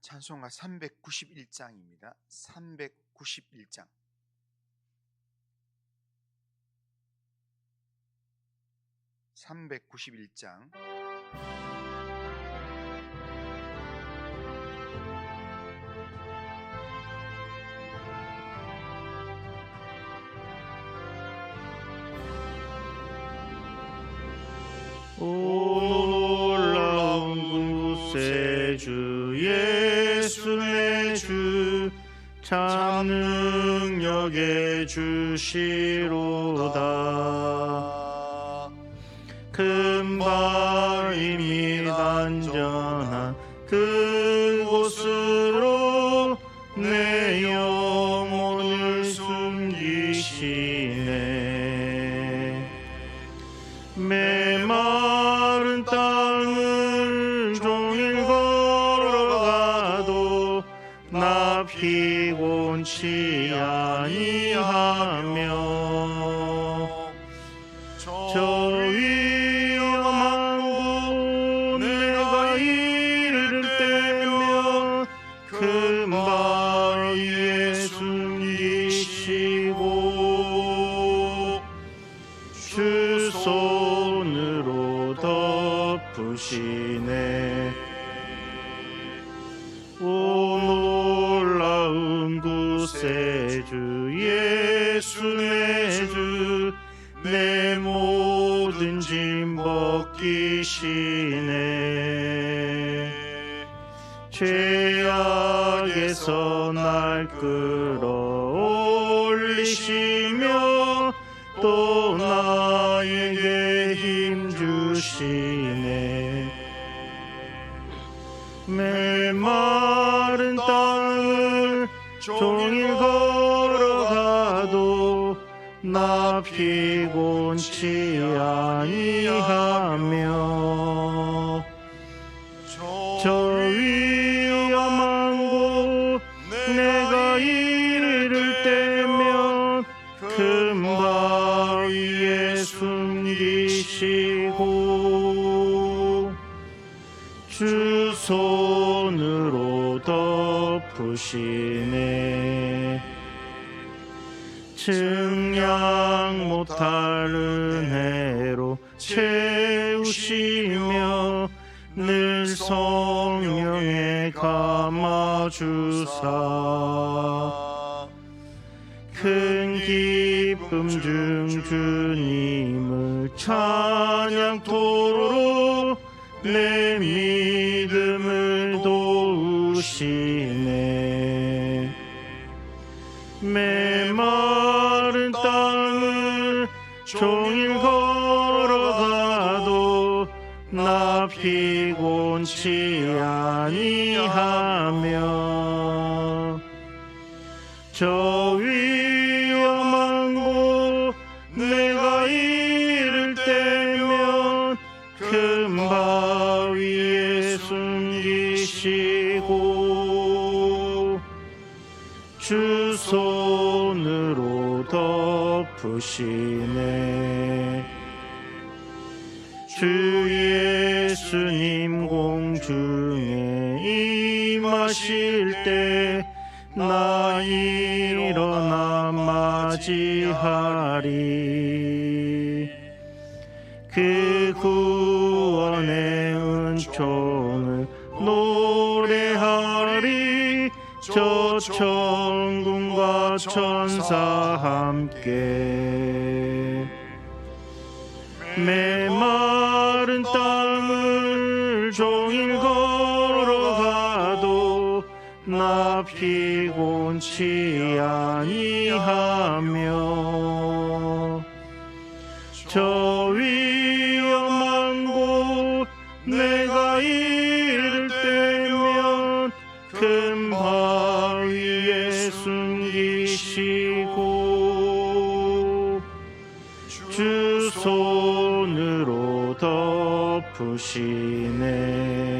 찬송가 391장입니다. 391장. (391장) 참 능력의 주시로다. 큰 바임이 안전한 그곳으로 내 영혼을 숨기시네 날 끌어올리시며 또 나에게 힘 주시네. 메마른 땅을 종일 걸어가도 나 피곤치 아니 덮으시네 증량 못할 은혜로 채우시며 늘 성령에 감아주사 큰 기쁨 중 주님을 찬양토록 내 믿음을 도우시 피곤치 아니하며 저 위험한 곳 내가 이를 때면 큰 바위에 숨기시고 주 손으로 덮으시네 주 예수님 공중에 임하실 때 나 일어나 맞이하리. 그 구원의 은총을 노래하리. 저 천군과 천사 함께. 메 나 피곤치 아니하며 저 위험한 곳 내가 이를 때면 큰 바위에 숨기시고 주 손으로 덮으시네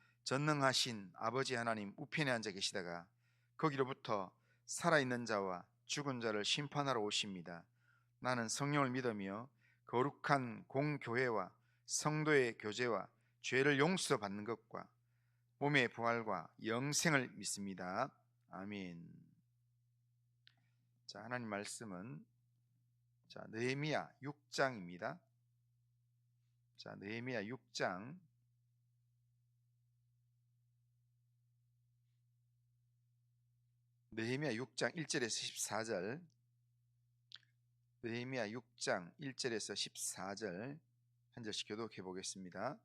전능하신 아버지 하나님 우편에 앉아 계시다가 거기로부터 살아있는 자와 죽은 자를 심판하러 오십니다. 나는 성령을 믿으며 거룩한 공교회와 성도의 교제와 죄를 용서받는 것과 몸의 부활과 영생을 믿습니다. 아멘. 자, 하나님 말씀은 자, 느헤미야 6장입니다. 자, 느헤미야 6장 느헤미야 6장 1절에서 14절 느헤미야 6장 1절에서 14절 한 절씩 교독해 보겠습니다.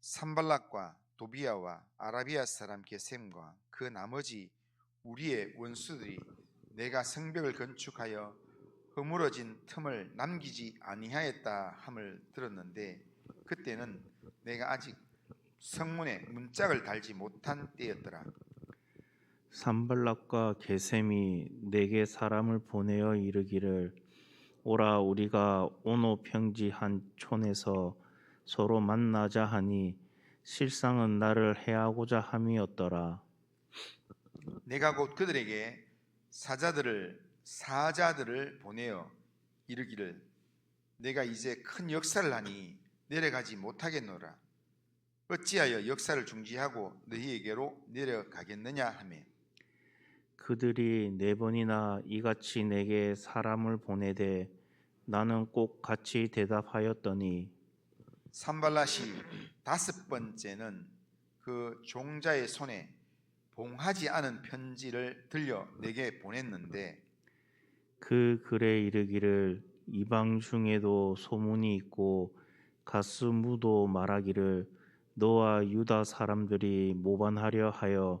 산발락과 도비아와 아라비아 사람 게셈과 그 나머지 우리의 원수들이 내가 성벽을 건축하여 허물어진 틈을 남기지 아니하였다 함을 들었는데 그때는 내가 아직 성문에 문짝을 달지 못한 때였더라. 산발락과 게셈이 내게 사람을 보내어 이르기를 오라 우리가 오노 평지 한 촌에서 서로 만나자 하니 실상은 나를 해하고자 함이었더라. 내가 곧 그들에게 사자들을 사자들을 보내어 이르기를 내가 이제 큰 역사를 하니 내려가지 못하겠노라. 어찌하여 역사를 중지하고 너희에게로 내려가겠느냐 하매 그들이 네 번이나 이같이 내게 사람을 보내되 나는 꼭 같이 대답하였더니 산발라시 다섯 번째는 그 종자의 손에 봉하지 않은 편지를 들려 내게 보냈는데 그 글에 이르기를 이방 중에도 소문이 있고 가스무도 말하기를 너와 유다 사람들이 모반하려 하여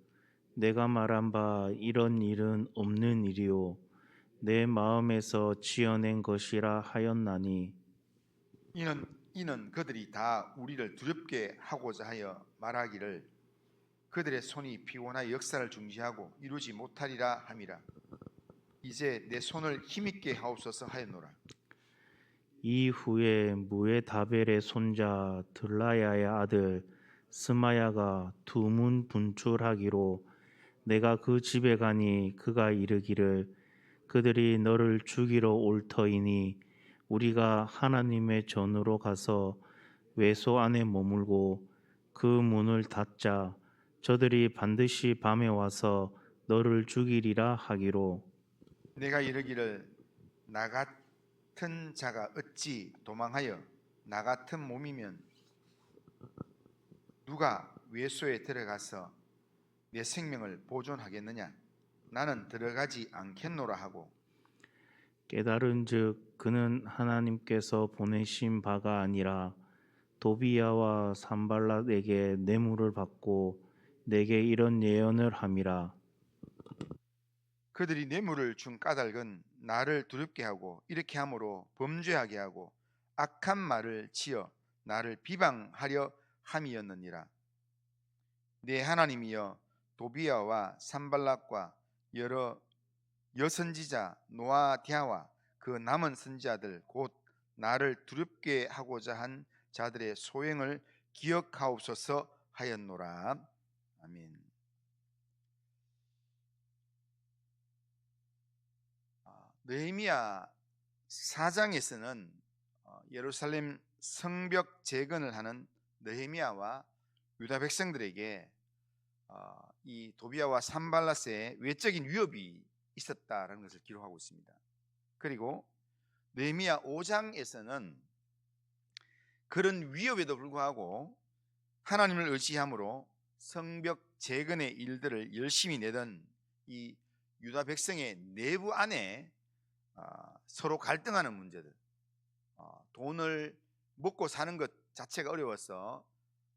내가 말한 바 이런 일은 없는 일이요. 내 마음에서 지어낸 것이라 하였나니. 이는 이는 그들이 다 우리를 두렵게 하고자 하여 말하기를 그들의 손이 피곤하여 역사를 중지하고 이루지 못하리라 함이라. 이제 내 손을 힘있게 하옵소서 하였노라. 이후에 무에다벨의 손자 들라야의 아들 스마야가 두문 분출하기로 내가 그 집에 가니 그가 이르기를 그들이 너를 죽이러 올 터이니 우리가 하나님의 전으로 가서 외소 안에 머물고 그 문을 닫자. 저들이 반드시 밤에 와서 너를 죽이리라 하기로. 내가 이르기를 나 같은 자가 어찌 도망하여 나 같은 몸이면 누가 외소에 들어가서 내 생명을 보존하겠느냐? 나는 들어가지 않겠노라 하고. 깨달은즉 그는 하나님께서 보내신 바가 아니라 도비야와 산발랏에게 뇌물을 받고 내게 이런 예언을 함이라. 그들이 뇌물을 준 까닭은 나를 두렵게 하고 이렇게 함으로 범죄하게 하고 악한 말을 지어 나를 비방하려 함이었느니라. 내 하나님이여 도비야와 산발락과 여러 여선지자 노아디아와 그 남은 선지자들 곧 나를 두렵게 하고자 한 자들의 소행을 기억하옵소서 하였노라 아멘. 아, 느헤미야 4장에서는 어, 예루살렘 성벽 재건을 하는 느헤미야와 유다 백성들에게 어, 이 도비아와 산발라스의 외적인 위협이 있었다라는 것을 기록하고 있습니다. 그리고 느헤미야 5장에서는 그런 위협에도 불구하고 하나님을 의지함으로 성벽 재건의 일들을 열심히 내던 이 유다 백성의 내부 안에 아, 서로 갈등하는 문제들, 아, 돈을 먹고 사는 것 자체가 어려워서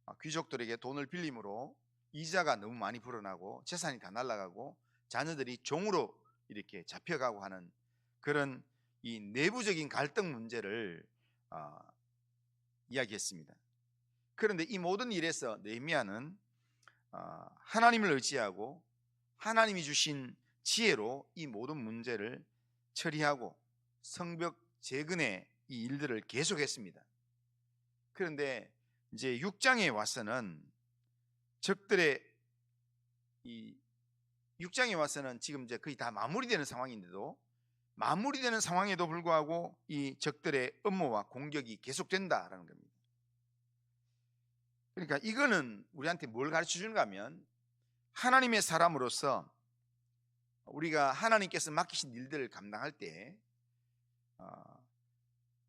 아, 귀족들에게 돈을 빌림으로 이자가 너무 많이 불어나고 재산이 다 날아가고 자녀들이 종으로 이렇게 잡혀가고 하는 그런 이 내부적인 갈등 문제를 아, 이야기했습니다. 그런데 이 모든 일에서 느헤미야는 아, 하나님을 의지하고 하나님이 주신 지혜로 이 모든 문제를 처리하고 성벽 재건의 이 일들을 계속했습니다. 그런데 이제 6장에 와서는 적들의 이 6장에 와서는 지금 이제 거의 다 마무리되는 상황인데도 마무리되는 상황에도 불구하고 이 적들의 음모와 공격이 계속된다라는 겁니다. 그러니까 이거는 우리한테 뭘 가르쳐 주는가 하면 하나님의 사람으로서 우리가 하나님께서 맡기신 일들을 감당할 때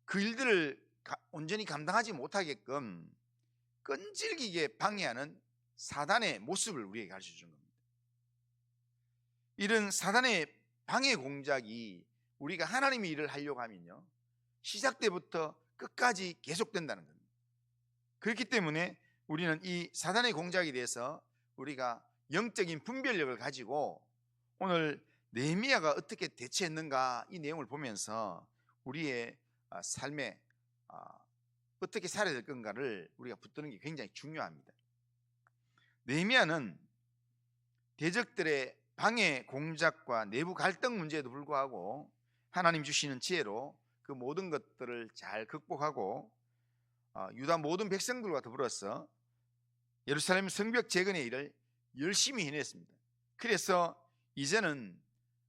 그 일들을 가- 온전히 감당하지 못하게끔 끈질기게 방해하는 사단의 모습을 우리에게 가르쳐 주는 겁니다. 이런 사단의 방해 공작이 우리가 하나님의 일을 하려고 하면요. 시작 때부터 끝까지 계속된다는 겁니다. 그렇기 때문에 우리는 이 사단의 공작에 대해서 우리가 영적인 분별력을 가지고 오늘 네헤미야가 어떻게 대처했는가 이 내용을 보면서 우리의 아, 삶에 아, 어떻게 살아야 될 건가를 우리가 붙드는 게 굉장히 중요합니다. 네헤미야는 대적들의 방해 공작과 내부 갈등 문제에도 불구하고 하나님 주시는 지혜로 그 모든 것들을 잘 극복하고 어, 유다 모든 백성들과 더불어서 예루살렘 성벽 재건의 일을 열심히 해냈습니다. 그래서 이제는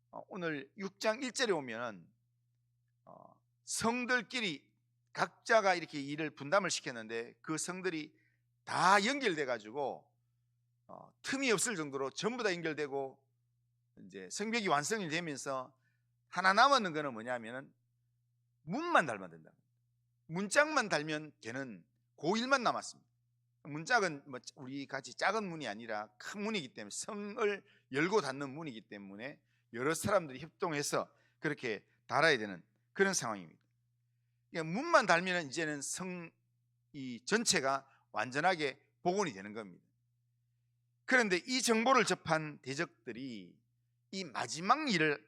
어, 오늘 6장 1절에 오면 어, 성들끼리 각자가 이렇게 일을 분담을 시켰는데 그 성들이 다 연결돼 가지고 어, 틈이 없을 정도로 전부 다 연결되고 이제 성벽이 완성이 되면서 하나 남았는 거는 뭐냐면은 문만 달면 된다. 문짝만 달면 걔는 고일만 남았습니다. 문짝은 뭐 우리 같이 작은 문이 아니라 큰 문이기 때문에 성을 열고 닫는 문이기 때문에 여러 사람들이 협동해서 그렇게 달아야 되는 그런 상황입니다. 그러니까 문만 달면 이제는 성 이 전체가 완전하게 복원이 되는 겁니다. 그런데 이 정보를 접한 대적들이 이 마지막 일을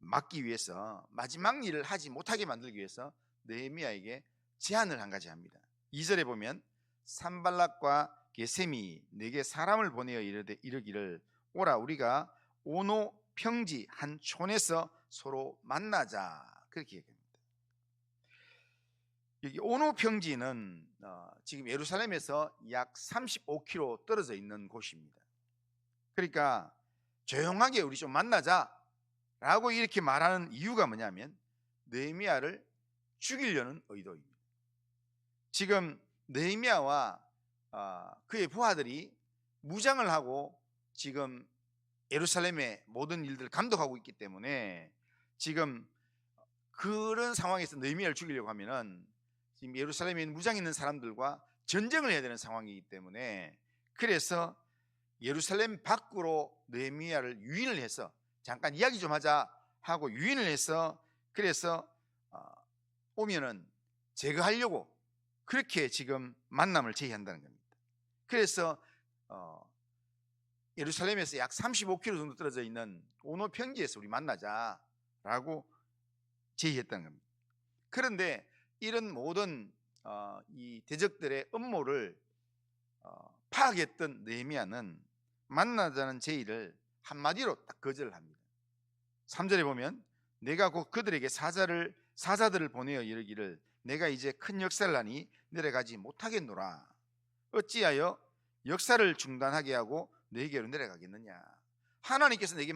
막기 위해서 마지막 일을 하지 못하게 만들기 위해서 느헤미야에게 제안을 한 가지 합니다. 2절에 보면 산발락과 게셈이 내게 사람을 보내어 이르되 이르기를 오라 우리가 오노 평지 한 촌에서 서로 만나자 그렇게 얘기합니다. 여기 오노 평지는 어, 지금 예루살렘에서 약 35km 떨어져 있는 곳입니다. 그러니까 조용하게 우리 좀 만나자 라고 이렇게 말하는 이유가 뭐냐면 느헤미야를 죽이려는 의도입니다. 지금 느헤미야와 어, 그의 부하들이 무장을 하고 지금 예루살렘의 모든 일들을 감독하고 있기 때문에 지금 그런 상황에서 느헤미야를 죽이려고 하면은 지금 예루살렘에 무장 있는 사람들과 전쟁을 해야 되는 상황이기 때문에 그래서 예루살렘 밖으로 느헤미야를 유인을 해서 잠깐 이야기 좀 하자 하고 유인을 해서 그래서 어, 오면은 제거하려고 그렇게 지금 만남을 제의한다는 겁니다. 그래서 어, 예루살렘에서 약 35km 정도 떨어져 있는 오노 평지에서 우리 만나자라고 제의했다는 겁니다. 그런데 이런 모든 어, 이 대적들의 음모를 어, 파악했던 느헤미야는 만나자는 제의를 한마디로 딱 거절을 합니다. 3절에 보면 내가 곧 그들에게 사자를 사자들을 보내어 이르기를 내가 이제 큰 역사를 하니 내려가지 못하겠노라. 어찌하여 역사를 중단하게 하고 내게로 내려가겠느냐? 하나님께서 내게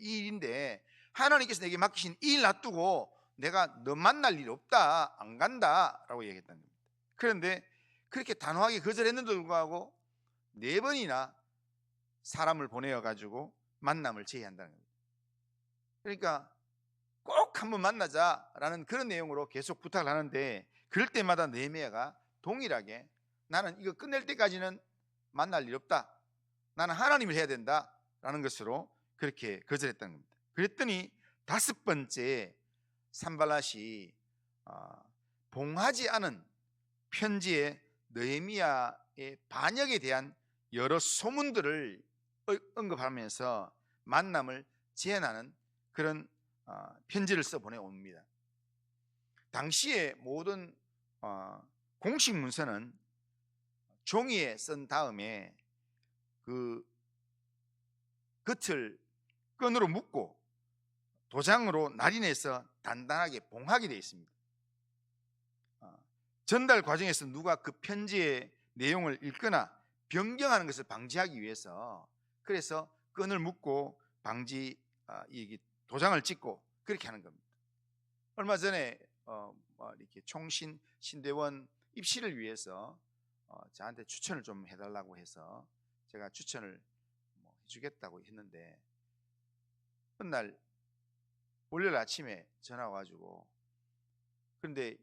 이 일인데 하나님께서 내게 맡기신 이일 놔두고 내가 너 만날 일 없다 안 간다 라고 얘기했다는 겁니다. 그런데 그렇게 단호하게 거절했는데도 불구하고 네 번이나 사람을 보내어 가지고 만남을 제의한다는 겁니다. 그러니까 꼭꼭 한번 만나자라는 그런 내용으로 계속 부탁을 하는데 그럴 때마다 느헤미야가 동일하게 나는 이거 끝낼 때까지는 만날 일 없다. 나는 하나님을 해야 된다라는 것으로 그렇게 거절했다는 겁니다. 그랬더니 다섯 번째 산발랏이 아, 봉하지 않은 편지에 느헤미야의 반역에 대한 여러 소문들을 어- 언급하면서 만남을 제안하는 그런 아, 편지를 써 보내옵니다. 당시에 모든 어, 공식 문서는 종이에 쓴 다음에 그 겉을 끈으로 묶고 도장으로 날인해서 단단하게 봉하게 되어 있습니다. 어, 전달 과정에서 누가 그 편지의 내용을 읽거나 변경하는 것을 방지하기 위해서 그래서 끈을 묶고 방지 아, 이 도장을 찍고 그렇게 하는 겁니다. 얼마 전에 어, 뭐 이렇게 총신 신대원 입시를 위해서 어, 저한테 추천을 좀 해달라고 해서 제가 추천을 뭐 해주겠다고 했는데 어느 날 월요일 아침에 전화 와가지고 그런데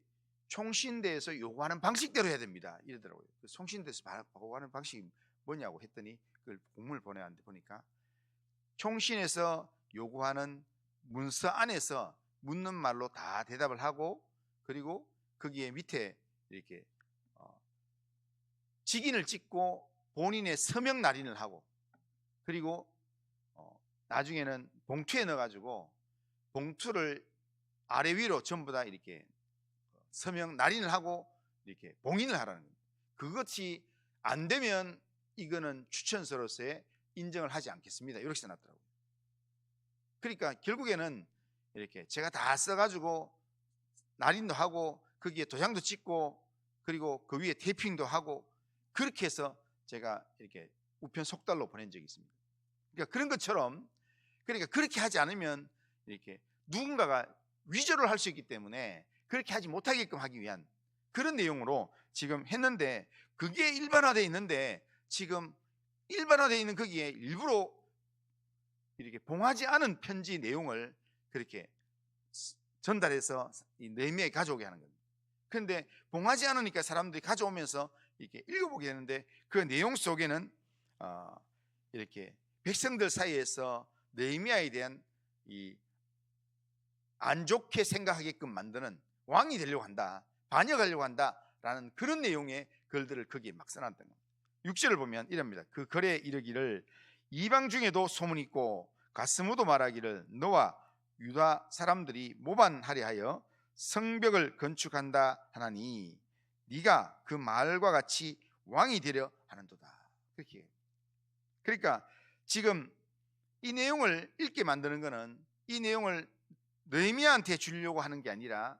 총신대에서 요구하는 방식대로 해야 됩니다 이러더라고요. 그 총신대에서 바- 요구하는 방식이 뭐냐고 했더니 그걸 공문을 보내왔는데 보니까 총신에서 요구하는 문서 안에서 묻는 말로 다 대답을 하고 그리고 거기에 밑에 이렇게 어, 직인을 찍고 본인의 서명 날인을 하고 그리고 어, 나중에는 봉투에 넣어가지고 봉투를 아래 위로 전부 다 이렇게 서명 날인을 하고 이렇게 봉인을 하라는 겁니다. 그것이 안 되면 이거는 추천서로서의 인정을 하지 않겠습니다. 이렇게 써놨더라고요. 그러니까 결국에는 이렇게 제가 다 써가지고 날인도 하고 거기에 도장도 찍고 그리고 그 위에 테이핑도 하고 그렇게 해서 제가 이렇게 우편 속달로 보낸 적이 있습니다. 그러니까 그런 것처럼 그러니까 그렇게 하지 않으면 이렇게 누군가가 위조를 할 수 있기 때문에 그렇게 하지 못하게끔 하기 위한 그런 내용으로 지금 했는데 그게 일반화되어 있는데 지금 일반화되어 있는 거기에 일부러 이렇게 봉하지 않은 편지 내용을 그렇게 전달해서 이 내미에 가져오게 하는 겁니다. 그런데 봉하지 않으니까 사람들이 가져오면서 이렇게 읽어보게 되는데 그 내용 속에는 어, 이렇게 백성들 사이에서 느헤미야에 대한 이 안 좋게 생각하게끔 만드는 왕이 되려고 한다, 반역하려고 한다라는 그런 내용의 글들을 거기에 막 써놨던 겁니다. 6절을 보면 이럽니다. 그 글에 이르기를 이방 중에도 소문이 있고 가스무도 말하기를 너와 유다 사람들이 모반하려 하여 성벽을 건축한다 하나니 네가 그 말과 같이 왕이 되려 하는도다. 그렇게. 그러니까 지금 이 내용을 읽게 만드는 것은 이 내용을 느헤미야한테 주려고 하는 게 아니라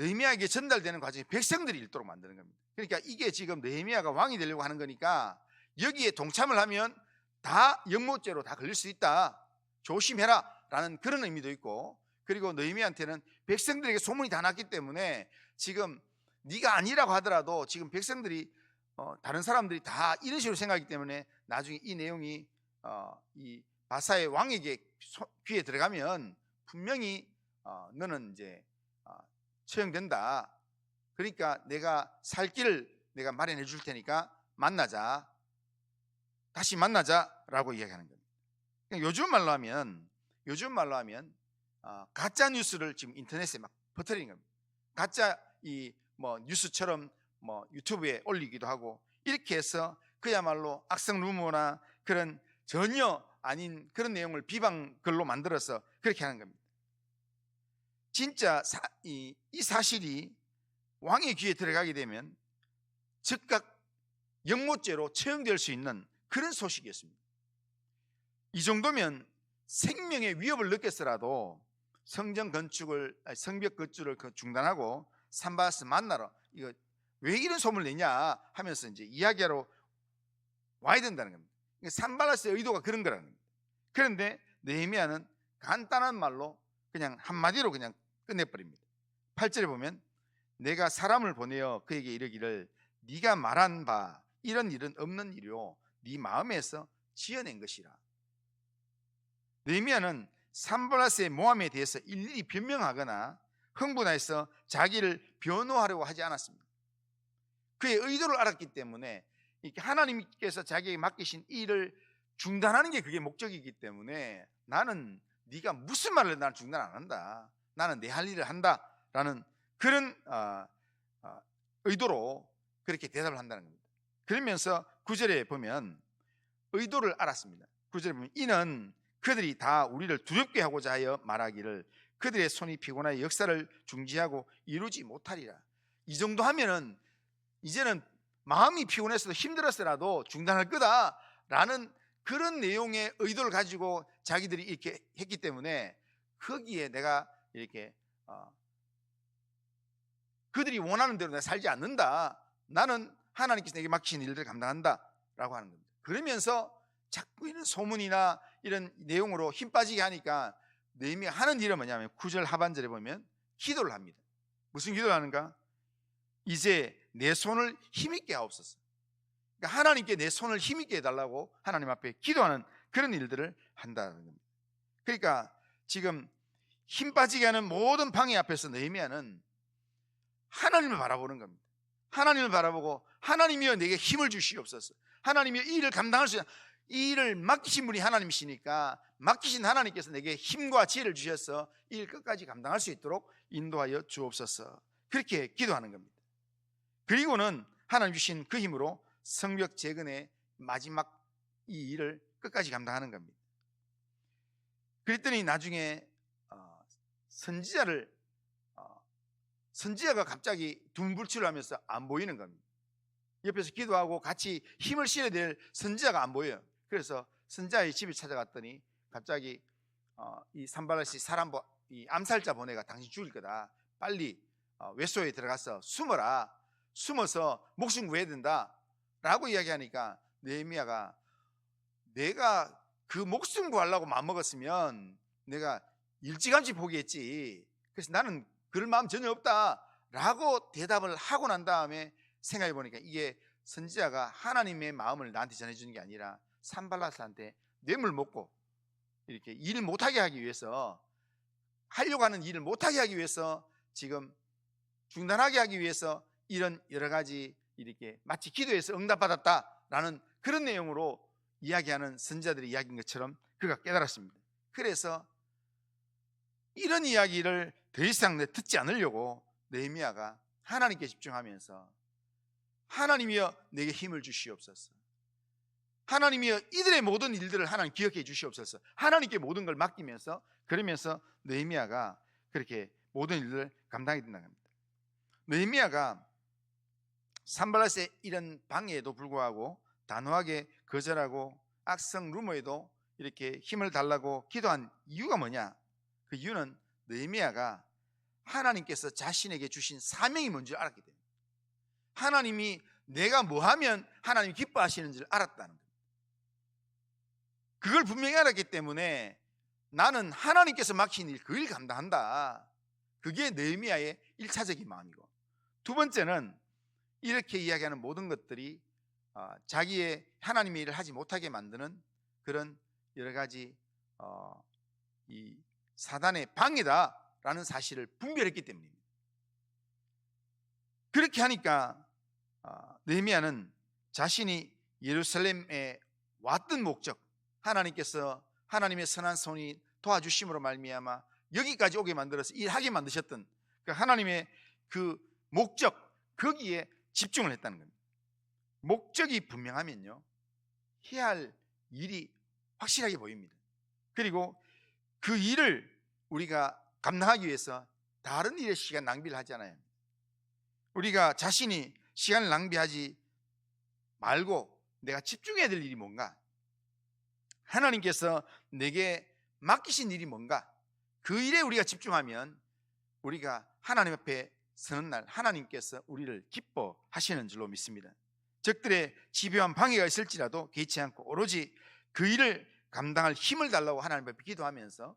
느헤미야에게 전달되는 과정에 백성들이 읽도록 만드는 겁니다. 그러니까 이게 지금 느헤미야가 왕이 되려고 하는 거니까 여기에 동참을 하면 다 영모죄로 다 걸릴 수 있다. 조심해라 라는 그런 의미도 있고 그리고 느헤미야한테는 백성들에게 소문이 다 났기 때문에 지금 네가 아니라고 하더라도 지금 백성들이 어, 다른 사람들이 다 이런 식으로 생각하기 때문에 나중에 이 내용이 어, 이 바사의 왕에게 소- 귀에 들어가면 분명히 어, 너는 이제 어, 처형된다. 그러니까 내가 살 길을 내가 마련해 줄 테니까 만나자. 다시 만나자라고 이야기하는 겁니다. 그러니까 요즘 말로 하면 요즘 말로 하면 어, 가짜 뉴스를 지금 인터넷에 막 퍼뜨리는 겁니다. 가짜 이 뭐 뉴스처럼 뭐 유튜브에 올리기도 하고 이렇게 해서 그야말로 악성 루머나 그런 전혀 아닌 그런 내용을 비방 글로 만들어서 그렇게 하는 겁니다. 진짜 사- 이, 이 사실이 왕의 귀에 들어가게 되면 즉각 영모죄로 처형될 수 있는 그런 소식이었습니다. 이 정도면 생명의 위협을 느꼈더라도 성전 건축을 성벽 건축을 그 중단하고 산바스 만나러 이거 왜 이런 소문을 내냐 하면서 이제 이야기하러 와야 된다는 겁니다. 산발라스의 의도가 그런 거라는 겁니다. 그런데 느헤미야는 간단한 말로 그냥 한마디로 그냥 끝내버립니다. 8절에 보면 내가 사람을 보내어 그에게 이르기를 네가 말한 바 이런 일은 없는 일이요 네 마음에서 지어낸 것이라. 느헤미야는 산발라스의 모함에 대해서 일일이 변명하거나 흥분해서 자기를 변호하려고 하지 않았습니다. 그의 의도를 알았기 때문에 하나님께서 자기에게 맡기신 일을 중단하는 게 그게 목적이기 때문에 나는 네가 무슨 말을 나는 중단 안 한다. 나는 내 할 일을 한다라는 그런 어, 어, 의도로 그렇게 대답을 한다는 겁니다. 그러면서 구절에 보면 의도를 알았습니다. 구절에 보면 이는 그들이 다 우리를 두렵게 하고자 하여 말하기를 그들의 손이 피곤하여 역사를 중지하고 이루지 못하리라. 이 정도 하면은 이제는 마음이 피곤했어도 힘들었더라도 중단할 거다라는 그런 내용의 의도를 가지고 자기들이 이렇게 했기 때문에 거기에 내가 이렇게 어, 그들이 원하는 대로 내가 살지 않는다. 나는 하나님께서 내게 맡기신 일들을 감당한다라고 하는 겁니다. 그러면서 자꾸 이런 소문이나 이런 내용으로 힘 빠지게 하니까 느헤미야 하는 일은 뭐냐면 구절 하반절에 보면 기도를 합니다. 무슨 기도를 하는가? 이제 내 손을 힘있게 하옵소서. 그러니까 하나님께 내 손을 힘있게 해달라고 하나님 앞에 기도하는 그런 일들을 한다는 겁니다. 그러니까 지금 힘 빠지게 하는 모든 방해 앞에서 느헤미야는 하나님을 바라보는 겁니다. 하나님을 바라보고 하나님이여 내게 힘을 주시옵소서. 하나님이여 이 일을 감당할 수 있는 이 일을 맡기신 분이 하나님이시니까 맡기신 하나님께서 내게 힘과 지혜를 주셔서 이 일 끝까지 감당할 수 있도록 인도하여 주옵소서. 그렇게 기도하는 겁니다. 그리고는 하나님 주신 그 힘으로 성벽 재건의 마지막 이 일을 끝까지 감당하는 겁니다. 그랬더니 나중에 어, 선지자를 어, 선지자가 갑자기 둥불치를 하면서 안 보이는 겁니다. 옆에서 기도하고 같이 힘을 실어야 될 선지자가 안 보여요. 그래서 선지자의 집을 찾아갔더니 갑자기 어, 이 산발라시 사람 보- 이 암살자 보내가 당신 죽일 거다. 빨리 어, 외소에 들어가서 숨어라. 숨어서 목숨 구해야 된다. 라고 이야기하니까 느헤미야가 내가 그 목숨 구하려고 마음먹었으면 내가 일찌감치 포기했지. 그래서 나는 그럴 마음 전혀 없다. 라고 대답을 하고 난 다음에 생각해 보니까 이게 선지자가 하나님의 마음을 나한테 전해주는 게 아니라 산발라스한테 뇌물 먹고 이렇게 일 못하게 하기 위해서 하려고 하는 일을 못하게 하기 위해서 지금 중단하게 하기 위해서 이런 여러 가지 이렇게 마치 기도해서 응답받았다라는 그런 내용으로 이야기하는 선지자들의 이야기인 것처럼 그가 깨달았습니다. 그래서 이런 이야기를 더 이상 내 듣지 않으려고 느헤미야가 하나님께 집중하면서 하나님이여 내게 힘을 주시옵소서. 하나님이여 이들의 모든 일들을 하나님 기억해 주시옵소서. 하나님께 모든 걸 맡기면서 그러면서 느헤미야가 그렇게 모든 일들을 감당하게 된다는 겁니다. 느헤미야가 산발라스의 이런 방해에도 불구하고 단호하게 거절하고 악성 루머에도 이렇게 힘을 달라고 기도한 이유가 뭐냐? 그 이유는 느헤미야가 하나님께서 자신에게 주신 사명이 뭔지 알았기 때문에 하나님이 내가 뭐 하면 하나님 기뻐하시는지를 알았다는 겁니다. 그걸 분명히 알았기 때문에 나는 하나님께서 맡긴 일, 그 일 감당한다. 그게 느헤미야의 일차적인 마음이고 두 번째는 이렇게 이야기하는 모든 것들이 어, 자기의 하나님의 일을 하지 못하게 만드는 그런 여러 가지 어, 이 사단의 방해다라는 사실을 분별했기 때문입니다. 그렇게 하니까 어, 느헤미야는 자신이 예루살렘에 왔던 목적, 하나님께서 하나님의 선한 손이 도와주심으로 말미암아 여기까지 오게 만들어서 일하게 만드셨던 그 하나님의 그 목적 거기에 집중을 했다는 겁니다. 목적이 분명하면요 해야 할 일이 확실하게 보입니다. 그리고 그 일을 우리가 감당하기 위해서 다른 일에 시간 낭비를 하지 않아요. 우리가 자신이 시간을 낭비하지 말고 내가 집중해야 될 일이 뭔가 하나님께서 내게 맡기신 일이 뭔가 그 일에 우리가 집중하면 우리가 하나님 앞에 서는 날 하나님께서 우리를 기뻐하시는 줄로 믿습니다. 적들의 집요한 방해가 있을지라도 개의치 않고 오로지 그 일을 감당할 힘을 달라고 하나님 앞에 기도하면서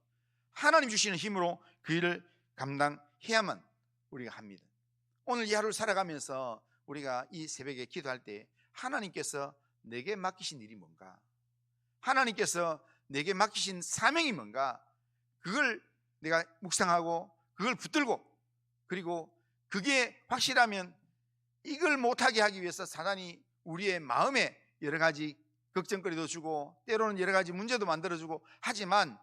하나님 주시는 힘으로 그 일을 감당해야만 우리가 합니다. 오늘 이 하루를 살아가면서 우리가 이 새벽에 기도할 때 하나님께서 내게 맡기신 일이 뭔가? 하나님께서 내게 맡기신 사명이 뭔가? 그걸 내가 묵상하고 그걸 붙들고 그리고 그게 확실하면 이걸 못하게 하기 위해서 사단이 우리의 마음에 여러 가지 걱정거리도 주고 때로는 여러 가지 문제도 만들어주고 하지만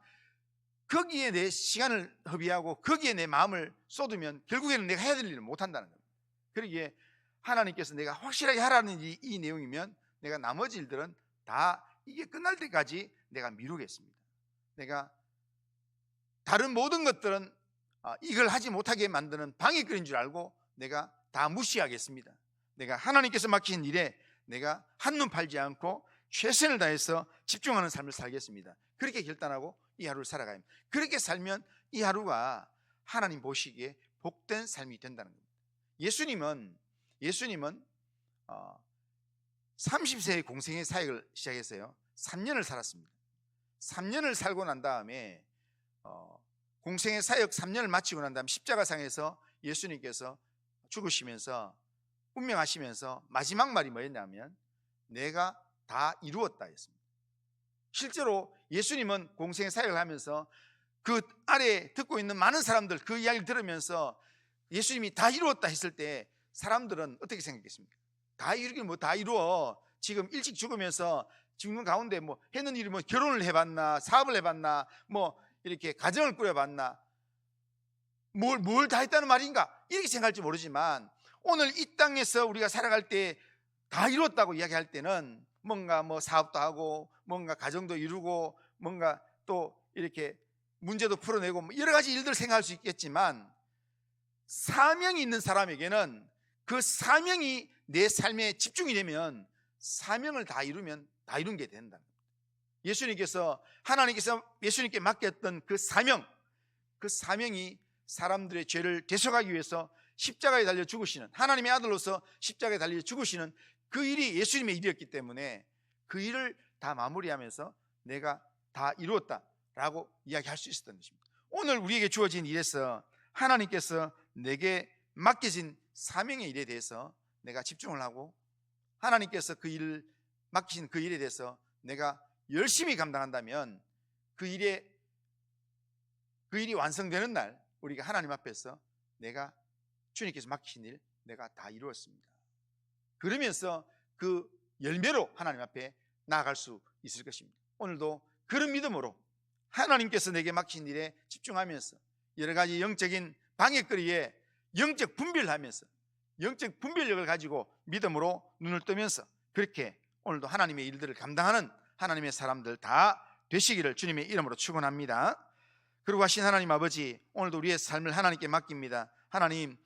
거기에 내 시간을 허비하고 거기에 내 마음을 쏟으면 결국에는 내가 해야 될 일을 못 한다는 겁니다. 그러기에 하나님께서 내가 확실하게 하라는 이, 이 내용이면 내가 나머지 일들은 다 이게 끝날 때까지 내가 미루겠습니다. 내가 다른 모든 것들은 아, 이걸 하지 못하게 만드는 방해거리인 줄 알고 내가 다 무시하겠습니다. 내가 하나님께서 맡긴 일에 내가 한눈 팔지 않고 최선을 다해서 집중하는 삶을 살겠습니다. 그렇게 결단하고 이 하루를 합니다. 그렇게 살면 이 하루가 하나님 보시기에 복된 삶이 된다는 겁니다. 예수님은 예수님은 어, 30세의 공생의 사역을 시작했어요. 3년을 살았습니다. 3년을 살고 난 다음에 어, 공생의 사역 3년을 마치고 난 다음 십자가상에서 예수님께서 죽으시면서 운명하시면서 마지막 말이 뭐였냐면 내가 다 이루었다 했습니다. 실제로 예수님은 공생의 사역을 하면서 그 아래 듣고 있는 많은 사람들 그 이야기를 들으면서 예수님이 다 이루었다 했을 때 사람들은 어떻게 생각했습니까? 다 이루긴 뭐 다 이루어. 지금 일찍 죽으면서 죽는 가운데 뭐 했는 일이 뭐 결혼을 해봤나, 사업을 해봤나, 뭐 이렇게 가정을 꾸려봤나, 뭘, 뭘 다 했다는 말인가? 이렇게 생각할지 모르지만 오늘 이 땅에서 우리가 살아갈 때 다 이루었다고 이야기할 때는 뭔가 뭐 사업도 하고 뭔가 가정도 이루고 뭔가 또 이렇게 문제도 풀어내고 뭐 여러 가지 일들을 생각할 수 있겠지만 사명이 있는 사람에게는 그 사명이 내 삶에 집중이 되면 사명을 다 이루면 다 이룬 게 된다. 예수님께서 하나님께서 예수님께 맡겼던 그 사명, 그 사명이 사람들의 죄를 대속하기 위해서 십자가에 달려 죽으시는 하나님의 아들로서 십자가에 달려 죽으시는 그 일이 예수님의 일이었기 때문에 그 일을 다 마무리하면서 내가 다 이루었다 라고 이야기할 수 있었던 것입니다. 오늘 우리에게 주어진 일에서 하나님께서 내게 맡겨진 사명의 일에 대해서 내가 집중을 하고 하나님께서 그 일을 맡기신 그 일에 대해서 내가 열심히 감당한다면 그 일에 그 일이 완성되는 날 우리가 하나님 앞에서 내가 주님께서 맡기신 일 내가 다 이루었습니다. 그러면서 그 열매로 하나님 앞에 나아갈 수 있을 것입니다. 오늘도 그런 믿음으로 하나님께서 내게 맡긴 일에 집중하면서 여러 가지 영적인 방해거리에 영적 분별을 하면서 영적 분별력을 가지고 믿음으로 눈을 뜨면서 그렇게 오늘도 하나님의 일들을 감당하는 하나님의 사람들 다 되시기를 주님의 이름으로 축원합니다. 그리고 하신 하나님 아버지 오늘도 우리의 삶을 하나님께 맡깁니다. 하나님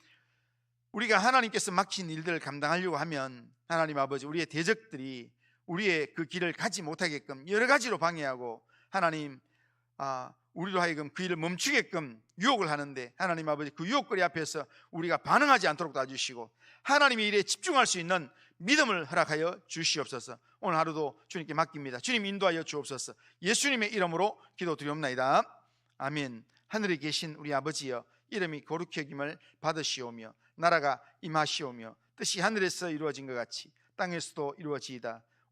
우리가 하나님께서 맡긴 일들을 감당하려고 하면 하나님 아버지 우리의 대적들이 우리의 그 길을 가지 못하게끔 여러 가지로 방해하고 하나님 아, 우리로 하여금 그 일을 멈추게끔 유혹을 하는데 하나님 아버지 그 유혹거리 앞에서 우리가 반응하지 않도록 도와주시고 하나님의 일에 집중할 수 있는 믿음을 허락하여 주시옵소서. 오늘 하루도 주님께 맡깁니다. 주님 인도하여 주옵소서. 예수님의 이름으로 기도드리옵나이다. 아멘. 하늘에 계신 우리 아버지여 이름이 거룩히 여김을 받으시오며 나라가 임하시오며 뜻이 하늘에서 이루어진 것 같이 땅에서도 이루어지이다